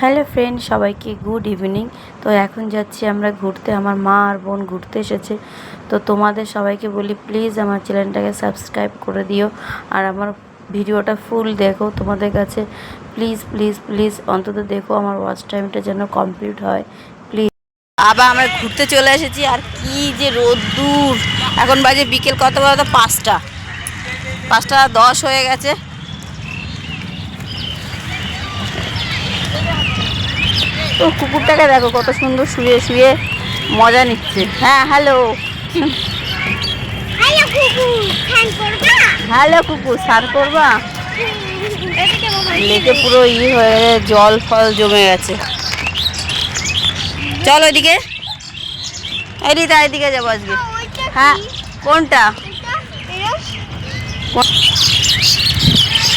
Hello friend, সবাইকে good evening. তো এখন যাচ্ছি আমরা ঘুরতে। আমার মা আর বোন ঘুরতে এসেছে। তো তোমাদের সবাইকে বলি প্লিজ আমার চ্যানেলটাকে সাবস্ক্রাইব করে দিও। আর আমার ভিডিওটা ফুল দেখো তোমাদের কাছে। প্লিজ প্লিজ প্লিজ অন্তত দেখো আমার ওয়াচ টাইমটা যেন কমপ্লিট হয়। প্লিজ আবার আমরা ঘুরতে চলে এসেছি। আর কি যে রোদ্দুর। এখন বাজে বিকেল কত বলতো? পাঁচটা। পাঁচটা দশ হয়ে গেছে। তো কুকুরটাকে দেখো কত সুন্দর শুয়ে শুয়ে মজা নিচ্ছে। হ্যাঁ হ্যালো হ্যালো কুকুর সার করবা? লেকে পুরো ই হয়ে জল ফল জমে গেছে। চলো এদিকে। এদিকে এদিকে যাব আজকে। হ্যাঁ কোনটা?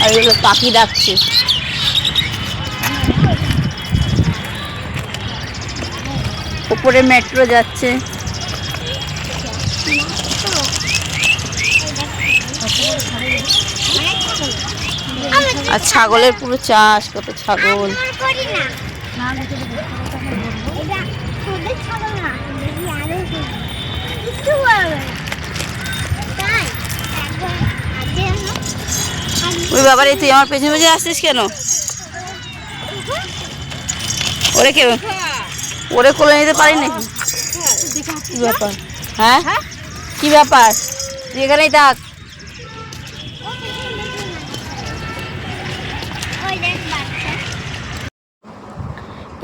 আর পাখি ডাকছে। উপরে মেট্রো যাচ্ছে। আর ছাগলের পুরো চাষ, কত ছাগল। ওই বাবারে, তুই আমার পেছনে পেছনে আসছিস কেন? ওরে কে ওরে কোলে নিতে পারি নাকি? কি ব্যাপার? হ্যাঁ? কি ব্যাপার? তুই এখানেই থাক। ওই দেখ বাচ্চা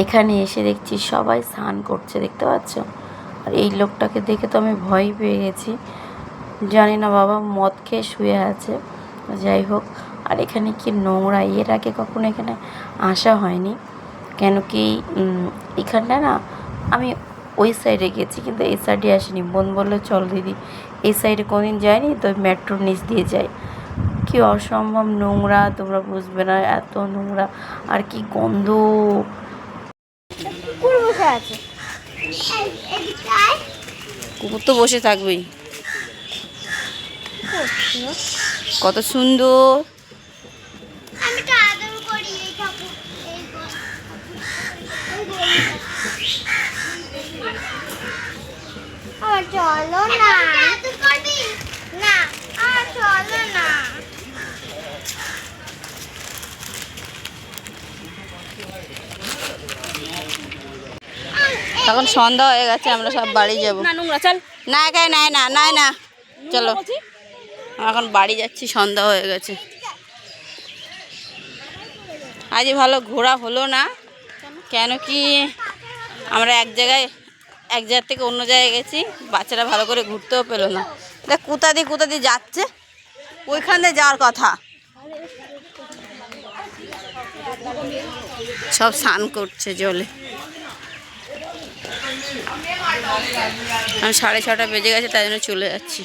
এখানে এসে দেখছি সবাই স্নান করছে দেখতে পাচ্ছ? আর এই লোকটাকে দেখে তো আমি ভয় পেয়ে গেছি। জানি না বাবা মদ খেয়ে শুয়ে আছে। যাই হোক আর এখানে কি নোংরা? এর আগে কখনো এখানে আসা হয়নি। কেন কি এখানটা না আমি ওই সাইডে গেছি কিন্তু এই সাইডে আসিনি। বোন বলল চল দিদি এই সাইডে কোনদিন যায়নি তো মেট্রোর নিচ দিয়ে যাই। কি অসম্ভব নোংরা তোমরা বুঝবে না এত নোংরা আর কি গন্ধ। কুকুর বসে আছে। কুকুর তো বসে থাকবেই। কত সুন্দর আমি তো আদর করি এই ঠাকুর এই গো- এই গরুটা। আমার চলো না। না আমার চলো না। এখন সন্ধ্যা হয়ে গেছে আমরা সব বাড়ি যাব। না নোংরা চল। না একাই নাই না নাই না। চলো। এখন বাড়ি যাচ্ছি সন্ধ্যা হয়ে গেছে। আজ ভালো ঘোরা হলো না। কেন কি? আমরা এক জায়গায় এক জায়গা থেকে অন্য জায়গায় গেছি, বাচ্চারা ভালো করে ঘুরতেও পেল না। দেখ কোথা দিয়ে কোথা দিয়ে যাচ্ছে? ওইখান দিয়ে যাওয়ার কথা। সব স্নান করছে জলে। আমি সাড়ে ছটা বেজে গেছে, তাই জন্য চলে যাচ্ছি।